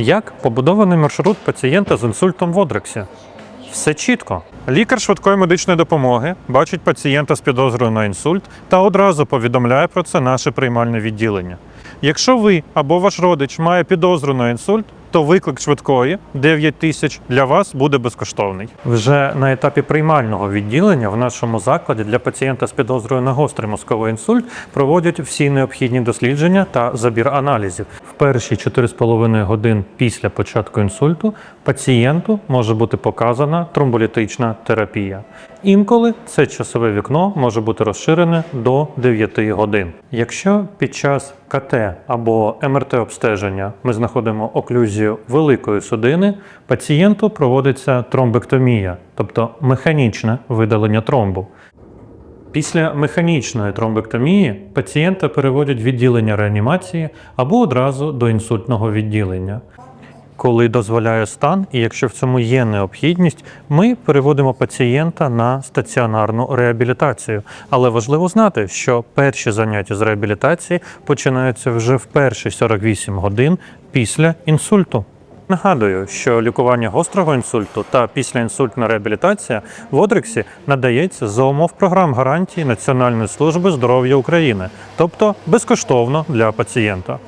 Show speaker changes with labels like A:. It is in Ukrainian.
A: Як побудований маршрут пацієнта з інсультом в Одрексі? Все чітко. Лікар швидкої медичної допомоги бачить пацієнта з підозрою на інсульт та одразу повідомляє про це наше приймальне відділення. Якщо ви або ваш родич має підозру на інсульт, то виклик швидкої 9 тисяч для вас буде безкоштовний. Вже на етапі приймального відділення в нашому закладі для пацієнта з підозрою на гострий мозковий інсульт проводять всі необхідні дослідження та забір аналізів. В перші 4,5 годин після початку інсульту пацієнту може бути показана тромболітична терапія. Інколи це часове вікно може бути розширене до 9 годин. Якщо під час КТ або МРТ обстеження ми знаходимо оклюзію великої судини, пацієнту проводиться тромбектомія, тобто механічне видалення тромбу. Після механічної тромбектомії пацієнта переводять в відділення реанімації або одразу до інсультного відділення. Коли дозволяє стан, і якщо в цьому є необхідність, ми переводимо пацієнта на стаціонарну реабілітацію. Але важливо знати, що перші заняття з реабілітації починаються вже в перші 48 годин після інсульту. Нагадую, що лікування гострого інсульту та післяінсультна реабілітація в Одрексі надається за умов програм гарантії Національної служби здоров'я України, тобто безкоштовно для пацієнта.